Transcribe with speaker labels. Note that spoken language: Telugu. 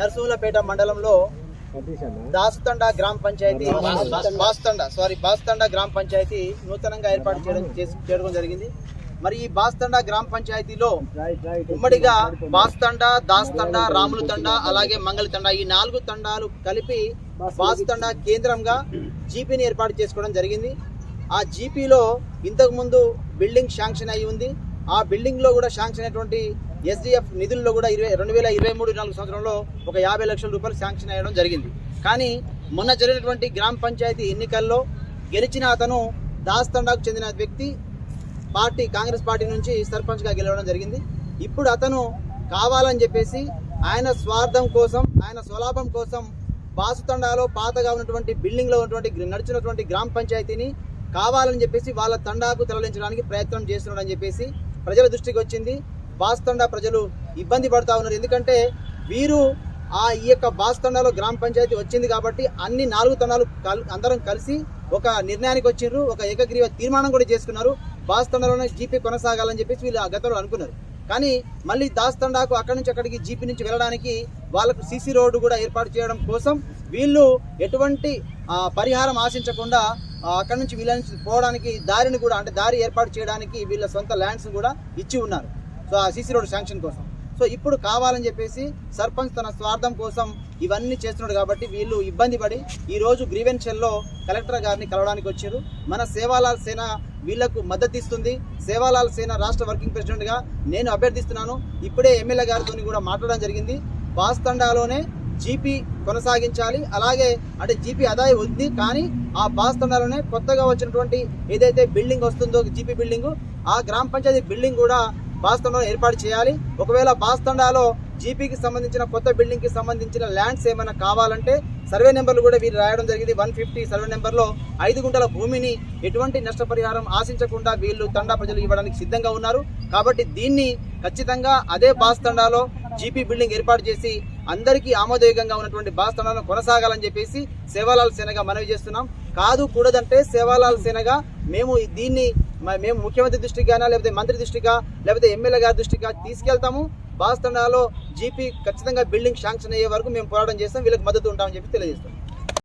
Speaker 1: నరసింహులపేట మండలంలో దాస్తండ గ్రామ పంచాయతీ బాస్తండ సారీ బాస్తండ గ్రామ పంచాయతీ నూతనంగా ఏర్పాటు చేయడం చేయడం జరిగింది. మరి ఈ బాస్తండ గ్రామ పంచాయతీలో ఉమ్మడిగా బాస్తండ దాస్తండ రాములు తండ అలాగే మంగళ తండ ఈ నాలుగు తండాలు కలిపి బాస్తండ. కేంద్రంగా జీపీని ఏర్పాటు చేసుకోవడం జరిగింది. ఆ జీపీలో ఇంతకు ముందు బిల్డింగ్ శాంక్షన్ అయి ఉంది. ఆ బిల్డింగ్లో కూడా శాంక్షన్ అయినటువంటి ఎస్డిఎఫ్ నిధుల్లో కూడా ఇరవై రెండు వేల ఇరవై మూడు నాలుగు సంవత్సరంలో ఒక యాభై లక్షల రూపాయలు శాంక్షన్ అయ్యడం జరిగింది. కానీ మొన్న జరిగినటువంటి గ్రామ పంచాయతీ ఎన్నికల్లో గెలిచిన అతను దాస్తండాకు చెందిన వ్యక్తి పార్టీ కాంగ్రెస్ పార్టీ నుంచి సర్పంచ్గా గెలవడం జరిగింది. ఇప్పుడు అతను కావాలని చెప్పేసి ఆయన స్వార్థం కోసం ఆయన స్వలాభం కోసం బాసుతండాలో పాతగా ఉన్నటువంటి బిల్డింగ్లో ఉన్నటువంటి నడిచినటువంటి గ్రామ పంచాయతీని కావాలని చెప్పేసి వాళ్ళ తండాకు తరలించడానికి ప్రయత్నం చేస్తున్నాడని చెప్పేసి ప్రజల దృష్టికి వచ్చింది. బాస్తండా ప్రజలు ఇబ్బంది పడుతూ ఉన్నారు. ఎందుకంటే వీరు ఆ ఈ యొక్క బాస్తండాలో గ్రామ పంచాయతీ వచ్చింది కాబట్టి అన్ని నాలుగు తండాలు కల్ అందరం కలిసి ఒక నిర్ణయానికి వచ్చిండ్రు ఒక ఏకగ్రీవ తీర్మానం కూడా చేసుకున్నారు. బాస్తండాలోనే జీపీ కొనసాగాలని చెప్పేసి వీళ్ళు ఆ గతంలో అనుకున్నారు. కానీ మళ్ళీ దాస్తండాకు అక్కడి నుంచి అక్కడికి జీపీ నుంచి వెళ్ళడానికి వాళ్ళకు సీసీ రోడ్డు కూడా ఏర్పాటు చేయడం కోసం వీళ్ళు ఎటువంటి పరిహారం ఆశించకుండా అక్కడి నుంచి వీళ్ళ నుంచి పోవడానికి దారిని కూడా అంటే దారి ఏర్పాటు చేయడానికి వీళ్ళ సొంత ల్యాండ్స్ కూడా ఇచ్చి ఉన్నారు. సో ఆ సీసీ రోడ్ శాంక్షన్ కోసం. సో ఇప్పుడు కావాలని చెప్పేసి సర్పంచ్ తన స్వార్థం కోసం ఇవన్నీ చేస్తున్నాడు కాబట్టి వీళ్ళు ఇబ్బంది పడి ఈ రోజు కలెక్టర్ గారిని కలవడానికి వచ్చారు. మన సేవాలాల్ సేన వీళ్ళకు మద్దతు ఇస్తుంది. సేవాలాల్ సేన రాష్ట్ర వర్కింగ్ ప్రెసిడెంట్గా నేను అభ్యర్థిస్తున్నాను. ఇప్పుడే ఎమ్మెల్యే గారితో కూడా మాట్లాడడం జరిగింది. బాస్తండాలోనే జీపీ కొనసాగించాలి. అలాగే అంటే జీపీ ఆదాయం ఉంది కానీ ఆ బాస్తండాలోనే కొత్తగా వచ్చినటువంటి ఏదైతే బిల్డింగ్ వస్తుందో జీపీ బిల్డింగ్ ఆ గ్రామ పంచాయతీ బిల్డింగ్ కూడా బాస్తండాలో ఏర్పాటు చేయాలి. ఒకవేళ బాస్తండాలో జీపీకి సంబంధించిన కొత్త బిల్డింగ్కి సంబంధించిన ల్యాండ్స్ ఏమైనా కావాలంటే సర్వే నెంబర్లు కూడా వీరు రాయడం జరిగింది. వన్ ఫిఫ్టీ సర్వే నెంబర్లో ఐదు గుంటల భూమిని ఎటువంటి నష్టపరిహారం ఆశించకుండా వీళ్ళు తండా ప్రజలు ఇవ్వడానికి సిద్ధంగా ఉన్నారు. కాబట్టి దీన్ని ఖచ్చితంగా అదే బాస్ తండాలో జీపీ బిల్డింగ్ ఏర్పాటు చేసి అందరికీ ఆమోదయోగంగా ఉన్నటువంటి బాస్ తండాలను కొనసాగాలని చెప్పేసి సేవాలాల్ సేనగా మనవి చేస్తున్నాం. కాదు కూడదంటే సేవాలాల్ సేనగా మేము దీన్ని మేము ముఖ్యమంత్రి దృష్టిగానా లేకపోతే మంత్రి దృష్టిగా లేకపోతే ఎమ్మెల్యే గారి దృష్టిగా తీసుకెళ్తాము. బాస్ తండాలో జీపీ ఖచ్చితంగా బిల్డింగ్ శాంక్షన్ అయ్యే వరకు మేము పోరాటం చేస్తాం. వీళ్ళకి మద్దతు ఉంటామని చెప్పి తెలియజేస్తాం.